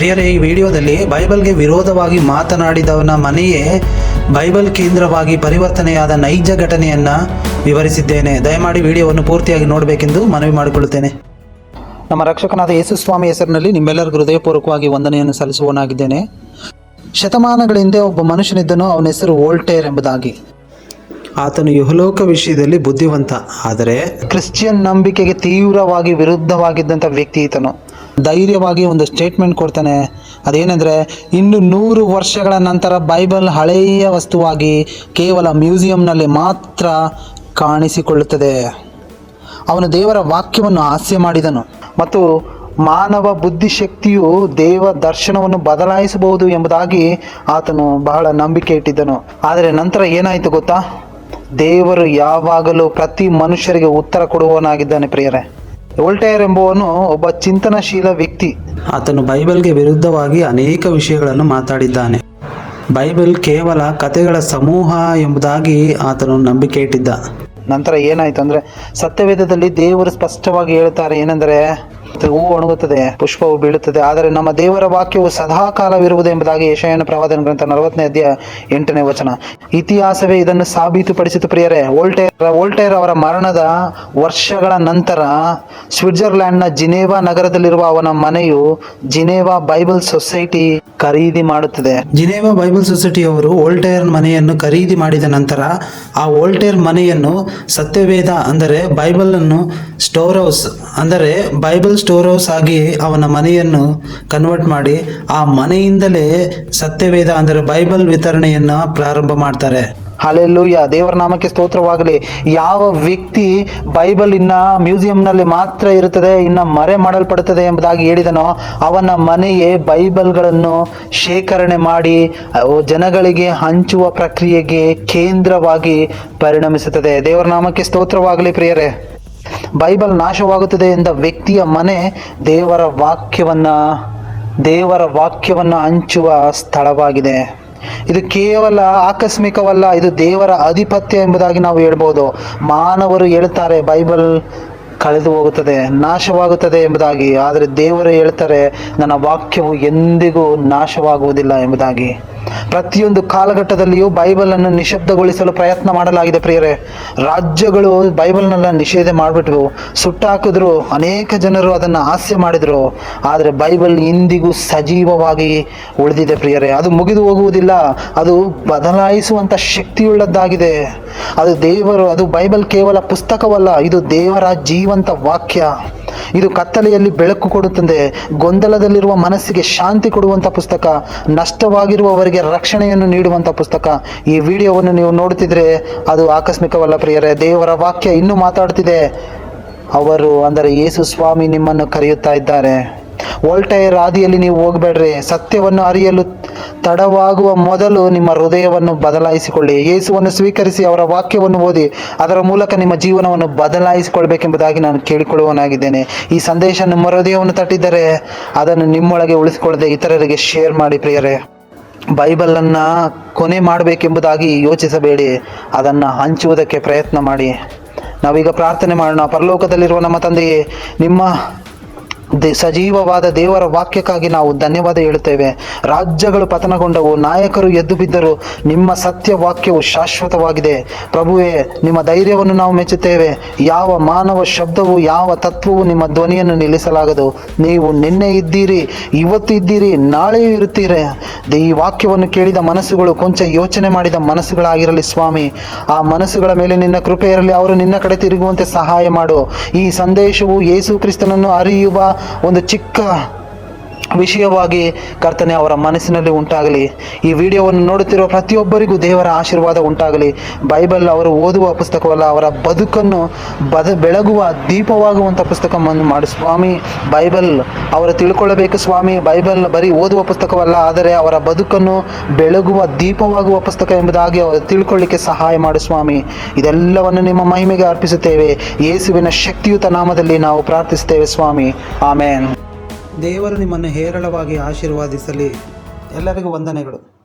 ಪ್ರಿಯರೇ, ಈ ವಿಡಿಯೋದಲ್ಲಿ ಬೈಬಲ್ಗೆ ವಿರೋಧವಾಗಿ ಮಾತನಾಡಿದವನ ಮನೆಯೇ ಬೈಬಲ್ ಕೇಂದ್ರವಾಗಿ ಪರಿವರ್ತನೆಯಾದ ನೈಜ ಘಟನೆಯನ್ನ ವಿವರಿಸಿದ್ದೇನೆ. ದಯಮಾಡಿ ವಿಡಿಯೋವನ್ನು ಪೂರ್ತಿಯಾಗಿ ನೋಡಬೇಕೆಂದು ಮನವಿ ಮಾಡಿಕೊಳ್ಳುತ್ತೇನೆ. ನಮ್ಮ ರಕ್ಷಕನಾದ ಯೇಸು ಸ್ವಾಮಿ ಹೆಸರಿನಲ್ಲಿ ನಿಮ್ಮೆಲ್ಲರಿಗೂ ಹೃದಯಪೂರ್ವಕವಾಗಿ ವಂದನೆಯನ್ನು ಸಲ್ಲಿಸುವನಾಗಿದ್ದೇನೆ ಶತಮಾನಗಳ ಹಿಂದೆ ಒಬ್ಬ ಮನುಷ್ಯನಿದ್ದನು, ಅವನ ಹೆಸರು ವೋಲ್ಟೇರ್ ಎಂಬುದಾಗಿ. ಆತನು ಯಹಲೋಕ ವಿಷಯದಲ್ಲಿ ಬುದ್ಧಿವಂತ, ಆದರೆ ಕ್ರಿಶ್ಚಿಯನ್ ನಂಬಿಕೆಗೆ ತೀವ್ರವಾಗಿ ವಿರುದ್ಧವಾಗಿದ್ದಂಥ ವ್ಯಕ್ತಿ ಈತನು. ಧೈರ್ಯವಾಗಿ ಒಂದು ಸ್ಟೇಟ್ಮೆಂಟ್ ಕೊಡ್ತಾನೆ. ಅದೇನೆಂದರೆ, ಇನ್ನು ನೂರು ವರ್ಷಗಳ ನಂತರ ಬೈಬಲ್ ಹಳೆಯ ವಸ್ತುವಾಗಿ ಕೇವಲ ಮ್ಯೂಸಿಯಂನಲ್ಲಿ ಮಾತ್ರ ಕಾಣಿಸಿಕೊಳ್ಳುತ್ತದೆ. ಅವನು ದೇವರ ವಾಕ್ಯವನ್ನು ಹಾಸ್ಯ ಮಾಡಿದನು. ಮತ್ತು ಮಾನವ ಬುದ್ಧಿಶಕ್ತಿಯು ದೇವ ದರ್ಶನವನ್ನು ಬದಲಾಯಿಸಬಹುದು ಎಂಬುದಾಗಿ ಆತನು ಬಹಳ ನಂಬಿಕೆ ಇಟ್ಟಿದ್ದನು. ಆದರೆ ನಂತರ ಏನಾಯಿತು ಗೊತ್ತಾ? ದೇವರು ಯಾವಾಗಲೂ ಪ್ರತಿ ಮನುಷ್ಯರಿಗೆ ಉತ್ತರ ಕೊಡುವವನಾಗಿದ್ದಾನೆ ಪ್ರಿಯರೇ. ವೋಲ್ಟೇರ್ ಎಂಬುವನು ಒಬ್ಬ ಚಿಂತನಶೀಲ ವ್ಯಕ್ತಿ. ಆತನು ಬೈಬಲ್ಗೆ ವಿರುದ್ಧವಾಗಿ ಅನೇಕ ವಿಷಯಗಳನ್ನು ಮಾತಾಡಿದ್ದಾನೆ. ಬೈಬಲ್ ಕೇವಲ ಕಥೆಗಳ ಸಮೂಹ ಎಂಬುದಾಗಿ ಆತನು ನಂಬಿಕೆ ಇಟ್ಟಿದ್ದ ನಂತರ ಏನಾಯ್ತು ಅಂದ್ರೆ ಸತ್ಯವೇದದಲ್ಲಿ ದೇವರು ಸ್ಪಷ್ಟವಾಗಿ ಹೇಳ್ತಾರೆ ಏನೆಂದರೆ ಹೂ ಒಣಗುತ್ತದೆ, ಪುಷ್ಪವು ಬೀಳುತ್ತದೆ. ಆದರೆ ನಮ್ಮ ದೇವರ ವಾಕ್ಯವು ಸದಾ ಕಾಲವಿರುವುದು ಎಂಬುದಾಗಿ ಯಶಯನ ಪ್ರವಾದನ ಗ್ರಂಥ ನಲವತ್ತನೇ ಅಧ್ಯಾಯ ಎಂಟನೇ ವಚನ. ಇತಿಹಾಸವೇ ಇದನ್ನು ಸಾಬೀತುಪಡಿಸಿತು ಪ್ರಿಯರೇ. ವೋಲ್ಟೇರ್ ವೋಲ್ಟೇರ್ ಅವರ ಮರಣದ ವರ್ಷಗಳ ನಂತರ ಸ್ವಿಟ್ಜರ್ಲ್ಯಾಂಡ್ನ ಜಿನೇವಾ ನಗರದಲ್ಲಿರುವ ಅವನ ಮನೆಯು ಜಿನೇವಾ ಬೈಬಲ್ ಸೊಸೈಟಿ ಖರೀದಿ ಮಾಡುತ್ತದೆ. ಜಿನೇವಾ ಬೈಬಲ್ ಸೊಸೈಟಿ ಅವರು ವೋಲ್ಟೇರ್ ಮನೆಯನ್ನು ಖರೀದಿ ಮಾಡಿದ ನಂತರ ಆ ವೋಲ್ಟೇರ್ ಮನೆಯನ್ನು ಸತ್ಯವೇದ, ಅಂದರೆ ಬೈಬಲ್ ಅನ್ನು ಸ್ಟೋರ್ ಹೌಸ್, ಅಂದರೆ ಬೈಬಲ್ ಸ್ಟೋರ್ ಹೌಸ್ ಆಗಿ ಅವನ ಮನೆಯನ್ನು ಕನ್ವರ್ಟ್ ಮಾಡಿ ಆ ಮನೆಯಿಂದಲೇ ಸತ್ಯವೇದ ಅಂದರೆ ಬೈಬಲ್ ವಿತರಣೆಯನ್ನು ಪ್ರಾರಂಭ ಮಾಡ್ತಾರೆ. ಅಲ್ಲೆಲ್ಲೂಯ್ಯ ದೇವರ ನಾಮಕ್ಕೆ ಸ್ತೋತ್ರವಾಗಲಿ. ಯಾವ ವ್ಯಕ್ತಿ ಬೈಬಲ್ ಇನ್ನ ಮ್ಯೂಸಿಯಂನಲ್ಲಿ ಮಾತ್ರ ಇರುತ್ತದೆ, ಇನ್ನ ಮರೆ ಮಾಡಲ್ಪಡುತ್ತದೆ ಎಂಬುದಾಗಿ ಹೇಳಿದನೋ, ಅವನ ಮನೆಯೇ ಬೈಬಲ್ಗಳನ್ನು ಶೇಖರಣೆ ಮಾಡಿ ಜನಗಳಿಗೆ ಹಂಚುವ ಪ್ರಕ್ರಿಯೆಗೆ ಕೇಂದ್ರವಾಗಿ ಪರಿಣಮಿಸುತ್ತದೆ. ದೇವರ ನಾಮಕ್ಕೆ ಸ್ತೋತ್ರವಾಗಲಿ ಪ್ರಿಯರೇ. ಬೈಬಲ್ ನಾಶವಾಗುತ್ತದೆ ಎಂದ ವ್ಯಕ್ತಿಯ ಮನೆ ದೇವರ ವಾಕ್ಯವನ್ನ ದೇವರ ವಾಕ್ಯವನ್ನ ಹಂಚುವ ಸ್ಥಳವಾಗಿದೆ. ಇದು ಕೇವಲ ಆಕಸ್ಮಿಕವಲ್ಲ, ಇದು ದೇವರ ಆಧಿಪತ್ಯ ಎಂಬುದಾಗಿ ನಾವು ಹೇಳ್ಬೋದು. ಮಾನವರು ಹೇಳ್ತಾರೆ, ಬೈಬಲ್ ಕಳೆದು ಹೋಗುತ್ತದೆ, ನಾಶವಾಗುತ್ತದೆ ಎಂಬುದಾಗಿ. ಆದರೆ ದೇವರು ಹೇಳ್ತಾರೆ, ನನ್ನ ವಾಕ್ಯವು ಎಂದಿಗೂ ನಾಶವಾಗುವುದಿಲ್ಲ ಎಂಬುದಾಗಿ. ಪ್ರತಿಯೊಂದು ಕಾಲಘಟ್ಟದಲ್ಲಿಯೂ ಬೈಬಲನ್ನು ನಿಶಬ್ದಗೊಳಿಸಲು ಪ್ರಯತ್ನ ಮಾಡಲಾಗಿದೆ ಪ್ರಿಯರೇ. ರಾಜ್ಯಗಳು ಬೈಬಲ್ನೆಲ್ಲ ನಿಷೇಧ ಮಾಡಿಬಿಟ್ವು. ಸುಟ್ಟಾಕಿದ್ರು, ಅನೇಕ ಜನರು ಅದನ್ನು ಹಾಸ್ಯ ಮಾಡಿದ್ರು. ಆದರೆ ಬೈಬಲ್ ಇಂದಿಗೂ ಸಜೀವವಾಗಿ ಉಳಿದಿದೆ ಪ್ರಿಯರೇ. ಅದು ಮುಗಿದು ಹೋಗುವುದಿಲ್ಲ. ಅದು ಬದಲಾಯಿಸುವಂತ ಶಕ್ತಿಯುಳ್ಳದ್ದಾಗಿದೆ. ಅದು ದೇವರು, ಅದು ಬೈಬಲ್ ಕೇವಲ ಪುಸ್ತಕವಲ್ಲ, ಇದು ದೇವರ ಜೀವಂತ ವಾಕ್ಯ. ಇದು ಕತ್ತಲೆಯಲ್ಲಿ ಬೆಳಕು ಕೊಡುತ್ತದೆ. ಗೊಂದಲದಲ್ಲಿರುವ ಮನಸ್ಸಿಗೆ ಶಾಂತಿ ಕೊಡುವಂತ ಪುಸ್ತಕ. ನಷ್ಟವಾಗಿರುವವರಿಗೆ ರಕ್ಷಣೆಯನ್ನು ನೀಡುವಂಥ ಪುಸ್ತಕ. ಈ ವಿಡಿಯೋವನ್ನು ನೀವು ನೋಡುತ್ತಿದ್ರೆ ಅದು ಆಕಸ್ಮಿಕವಲ್ಲ ಪ್ರಿಯರೇ, ದೇವರ ವಾಕ್ಯ ಇನ್ನೂ ಮಾತಾಡ್ತಿದೆ ಅವರು ಅಂದರೆ ಯೇಸು ಸ್ವಾಮಿ ನಿಮ್ಮನ್ನು ಕರೆಯುತ್ತಾ ಇದ್ದಾರೆ. ವೋಲ್ಟೈರ್ ಹಾದಿಯಲ್ಲಿ ನೀವು ಹೋಗಬೇಡ್ರಿ. ಸತ್ಯವನ್ನು ಅರಿಯಲು ತಡವಾಗುವ ಮೊದಲು ನಿಮ್ಮ ಹೃದಯವನ್ನು ಬದಲಾಯಿಸಿಕೊಳ್ಳಿ. ಯೇಸುವನ್ನು ಸ್ವೀಕರಿಸಿ ಅವರ ವಾಕ್ಯವನ್ನು ಓದಿ, ಅದರ ಮೂಲಕ ನಿಮ್ಮ ಜೀವನವನ್ನು ಬದಲಾಯಿಸಿಕೊಳ್ಬೇಕೆಂಬುದಾಗಿ ನಾನು ಕೇಳಿಕೊಳ್ಳುವನಾಗಿದ್ದೇನೆ ಈ ಸಂದೇಶ ನಿಮ್ಮ ಹೃದಯವನ್ನು ತಟ್ಟಿದ್ದರೆ ಅದನ್ನು ನಿಮ್ಮೊಳಗೆ ಉಳಿಸಿಕೊಳ್ಳದೆ ಇತರರಿಗೆ ಶೇರ್ ಮಾಡಿ ಪ್ರಿಯರೇ. ಬೈಬಲನ್ನು ಕೊನೆ ಮಾಡಬೇಕೆಂಬುದಾಗಿ ಯೋಚಿಸಬೇಡಿ, ಅದನ್ನು ಹಂಚುವುದಕ್ಕೆ ಪ್ರಯತ್ನ ಮಾಡಿ. ನಾವೀಗ ಪ್ರಾರ್ಥನೆ ಮಾಡೋಣ. ಪರಲೋಕದಲ್ಲಿರುವ ನಮ್ಮ ತಂದೆಯೇ, ನಿಮ್ಮ ದೇ ಸಜೀವವಾದ ದೇವರ ವಾಕ್ಯಕ್ಕಾಗಿ ನಾವು ಧನ್ಯವಾದ ಹೇಳುತ್ತೇವೆ. ರಾಜ್ಯಗಳು ಪತನಗೊಂಡವು, ನಾಯಕರು ಎದ್ದು ಬಿದ್ದರು, ನಿಮ್ಮ ಸತ್ಯ ವಾಕ್ಯವು ಶಾಶ್ವತವಾಗಿದೆ. ಪ್ರಭುವೇ, ನಿಮ್ಮ ಧೈರ್ಯವನ್ನು ನಾವು ಮೆಚ್ಚುತ್ತೇವೆ. ಯಾವ ಮಾನವ ಶಬ್ದವು, ಯಾವ ತತ್ವವು ನಿಮ್ಮ ಧ್ವನಿಯನ್ನು ನಿಲ್ಲಿಸಲಾಗದು. ನೀವು ನಿನ್ನೆ ಇದ್ದೀರಿ, ಇವತ್ತು ಇದ್ದೀರಿ, ನಾಳೆಯೂ ಇರುತ್ತೀರಿ. ಈ ವಾಕ್ಯವನ್ನು ಕೇಳಿದ ಮನಸ್ಸುಗಳು, ಕೊಂಚ ಯೋಚನೆ ಮಾಡಿದ ಮನಸ್ಸುಗಳಾಗಿರಲಿ ಸ್ವಾಮಿ. ಆ ಮನಸ್ಸುಗಳ ಮೇಲೆ ನಿನ್ನ ಕೃಪೆ ಅವರು ನಿನ್ನ ಕಡೆ ತಿರುಗುವಂತೆ ಸಹಾಯ ಮಾಡು. ಈ ಸಂದೇಶವು ಯೇಸು ಕ್ರಿಸ್ತನನ್ನು ಅರಿಯುವ ಒಂದು ಚಿಕ್ಕ ವಿಷಯವಾಗಿ ಕರ್ತನೆ ಅವರ ಮನಸ್ಸಿನಲ್ಲಿ ಉಂಟಾಗಲಿ. ಈ ವಿಡಿಯೋವನ್ನು ನೋಡುತ್ತಿರುವ ಪ್ರತಿಯೊಬ್ಬರಿಗೂ ದೇವರ ಆಶೀರ್ವಾದ ಉಂಟಾಗಲಿ. ಬೈಬಲ್ ಅವರು ಓದುವ ಪುಸ್ತಕವಲ್ಲ, ಅವರ ಬದುಕನ್ನು ಬದ ಬೆಳಗುವ ದೀಪವಾಗುವಂಥ ಪುಸ್ತಕವನ್ನು ಮಾಡಿ. ಸ್ವಾಮಿ, ಬೈಬಲ್ ಅವರು ತಿಳ್ಕೊಳ್ಳಬೇಕು ಸ್ವಾಮಿ. ಬೈಬಲ್ ಬರೀ ಓದುವ ಪುಸ್ತಕವಲ್ಲ, ಆದರೆ ಅವರ ಬದುಕನ್ನು ಬೆಳಗುವ ದೀಪವಾಗುವ ಪುಸ್ತಕ ಎಂಬುದಾಗಿ ಅವರು ತಿಳ್ಕೊಳ್ಳಿಕ್ಕೆ ಸಹಾಯ ಮಾಡು ಸ್ವಾಮಿ. ಇದೆಲ್ಲವನ್ನು ನಿಮ್ಮ ಮಹಿಮೆಗೆ ಅರ್ಪಿಸುತ್ತೇವೆ. ಯೇಸುವಿನ ಶಕ್ತಿಯುತ ನಾಮದಲ್ಲಿ ನಾವು ಪ್ರಾರ್ಥಿಸುತ್ತೇವೆ ಸ್ವಾಮಿ. ಆಮೇನ್. ದೇವರು ನಿಮ್ಮನ್ನು ಹೇರಳವಾಗಿ ಆಶೀರ್ವಾದಿಸಲಿ. ಎಲ್ಲರಿಗೂ ವಂದನೆಗಳು.